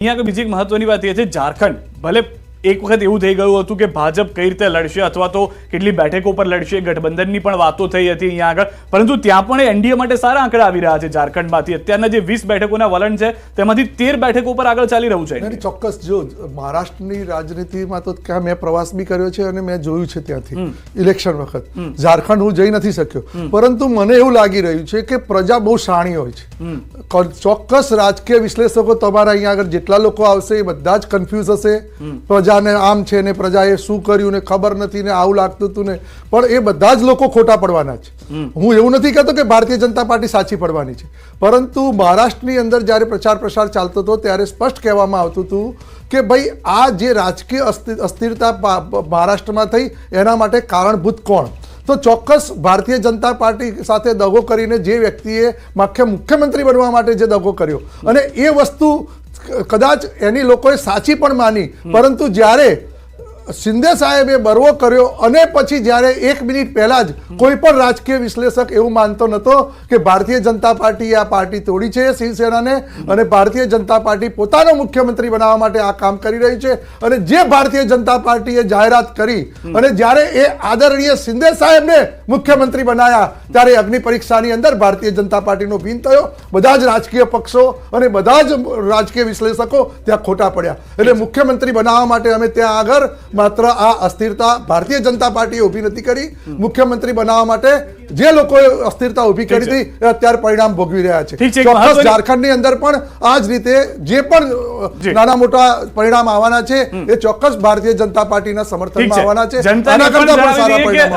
અહીંયા બીજી એક મહત્વની વાત એ છે ઝારખંડ. ભલે એક વખત એવું થઈ ગયું હતું કે ભાજપ કઈ રીતે લડશે અથવા તો કેટલી બેઠકો પર લડશે ગઠબંધનની પણ વાતો થઈ હતી અહીંયા આગળ. પરંતુ ત્યાં પણ એનડીએ માટે સારા આંકડા આવી રહ્યા છે ઝારખંડમાંથી. અત્યારના જે વીસ બેઠકોના વલણ છે તેમાંથી તેર બેઠકો પર આગળ ચાલી રહ્યું છે ચોક્કસ જો મહારાષ્ટ્રની રાજનીતિમાં તો ક્યાં મેં પ્રવાસ બી કર્યો છે અને મેં જોયું છે ત્યાંથી ઇલેક્શન વખત. ઝારખંડ હું જઈ નથી શક્યો. પરંતુ મને એવું લાગી રહ્યું છે કે પ્રજા બહુ શાણી હોય છે. ચોક્કસ રાજકીય વિશ્લેષકો તમારા અહીંયા આગળ જેટલા લોકો આવશે એ બધા જ કન્ફ્યુઝ હશે. પ્રજાને આમ છે ને પ્રજાએ શું કર્યું ને ખબર નથી ને આવું લાગતું હતું ને. પણ એ બધા જ લોકો ખોટા પડવાના છે. હું એવું નથી કહેતો કે ભારતીય જનતા પાર્ટી સાચી પડવાની છે. પરંતુ મહારાષ્ટ્રની અંદર જ્યારે પ્રચાર પ્રસાર ચાલતો હતો ત્યારે સ્પષ્ટ કહેવામાં આવતું હતું કે ભાઈ આ જે રાજકીય અસ્થિ- અસ્થિરતા મહારાષ્ટ્રમાં થઈ એના માટે કારણભૂત કોણ? તો ચોક્કસ ભારતીય જનતા પાર્ટી સાથે દગો કરીને જે વ્યક્તિએ મુખ્ય મુખ્યમંત્રી બનવા માટે જે દગો કર્યો. અને એ વસ્તુ કદાચ એની લોકોએ સાચી પણ માની. પરંતુ જ્યારે શિંદે સાહેબે બરવો કર્યો અને પછી જ્યારે એક મિનિટ પહેલા જ કોઈ પણ રાજકીય વિશ્લેષક એવું માનતો નહોતો કે ભારતીય જનતા પાર્ટીએ આ પાર્ટી તોડી છે શિવસેનાને અને ભારતીય જનતા પાર્ટી પોતાનો મુખ્યમંત્રી બનાવવા માટે આ કામ કરી રહી છે અને જે ભારતીય જનતા પાર્ટીએ જાહેરાત કરી અને જ્યારે એ આદરણીય શિંદે સાહેબને મુખ્યમંત્રી બનાયા ત્યારે અગ્નિ પરીક્ષાની અંદર ભારતીય જનતા પાર્ટીનો ભીન થયો. બધા જ રાજકીય પક્ષો અને બધા જ રાજકીય વિશ્લેષકો ત્યાં ખોટા પડ્યા. એટલે મુખ્યમંત્રી બનાવવા માટે અમે ત્યાં આગળ માત્ર આ અસ્થિરતા ભારતીય જનતા પાર્ટીએ ઊભી નથી કરી. મુખ્યમંત્રી બનાવવા માટે જે લોકોએ અસ્થિરતા ઊભી કરી હતી એ અત્યારે પરિણામ ભોગવી રહ્યા છે. ચોક્કસ ઝારખંડની અંદર પણ આ જ રીતે જે પણ નાના મોટા પરિણામ આવવાના છે એ ચોક્કસ ભારતીય જનતા પાર્ટીના સમર્થનમાં આવવાના છે.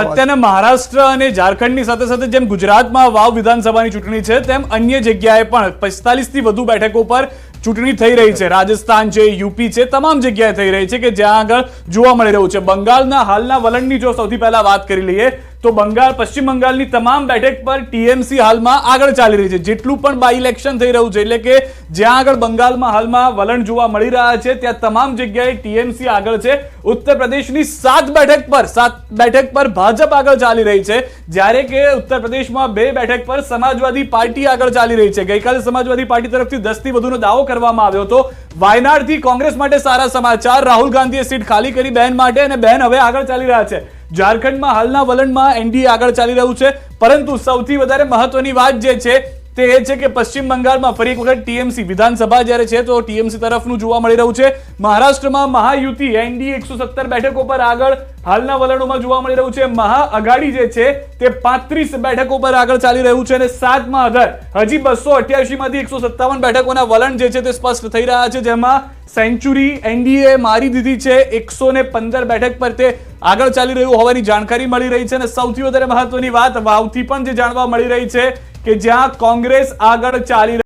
અત્યારના મહારાષ્ટ્ર અને ઝારખંડની સાથે સાથે જેમ ગુજરાતમાં વાવ વિધાનસભાની ચૂંટણી છે તેમ અન્ય જગ્યાએ પણ 45 થી વધુ બેઠકો પર ચૂંટણી થઈ રહી છે. રાજસ્થાન છે, યુપી છે, તમામ જગ્યાએ થઈ રહી છે કે જ્યાં આગળ જોવા મળી રહ્યું છે. બંગાળના હાલના વલણની જો સૌથી પહેલા વાત કરી લઈએ, તો બંગાળ, પશ્ચિમ બંગાળની તમામ બેઠક પર ટીએમસી હાલમાં આગળ ચાલી રહી છે. જેટલું પણ બાય ઇલેક્શન થઈ રહ્યું છે, એટલે કે જ્યાં આગળ બંગાળમાં હાલમાં વલણ જોવા મળી રહ્યા છે, ત્યાં તમામ જગ્યાએ ટીએમસી આગળ છે. ઉત્તર પ્રદેશની સાત બેઠક પર, સાત બેઠક પર ભાજપ આગળ ચાલી રહી છે. જ્યારે કે ઉત્તર પ્રદેશમાં બે બેઠક પર સમાજવાદી પાર્ટી આગળ ચાલી રહી છે. ગઈકાલે સમાજવાદી પાર્ટી તરફથી દસથી વધુનો દાવો કરવામાં આવ્યો હતો. વાયનાડથી કોંગ્રેસ માટે સારા સમાચાર. રાહુલ ગાંધીએ સીટ ખાલી કરી બેન માટે અને બેન હવે આગળ ચાલી રહ્યા છે. ઝારખંડમાં હાલના વલણમાં એનડીએ આગળ ચાલી રહ્યું છે. પરંતુ સૌથી વધારે મહત્વની વાત જે છે તે એ છે કે પશ્ચિમ બંગાળમાં ફરી એક વખત ટીએમસી વિધાનસભા જ્યારે છે, તો ટીએમસી તરફનું જોવા મળી રહ્યું છે. મહારાષ્ટ્રમાં મહાયુતિ, એનડીએ એકસો સત્તર બેઠકો પર આગળ, હાલના વલણોમાં જોવા મળી રહ્યું છે. મહાઅઘાડી જે છે, તે પાંત્રીસ બેઠકો પર આગળ ચાલી રહ્યું છે અને સાતમાં અધર, હજી બસો અઠ્યાસી માંથી એકસો સત્તાવન બેઠકોના વલણ જે છે, તે સ્પષ્ટ થઈ રહ્યા છે. જેમાં સેન્ચુરી, એનડીએ, મારી દીધી છે, એકસો ને પંદર બેઠક પર તે આગળ ચાલી રહ્યું હોવાની જાણકારી મળી રહી છે અને સૌથી વધારે મહત્વની વાત વાવથી પણ જે જાણવા મળી રહી છે કે જ્યાં કોંગ્રેસ આગળ ચાલી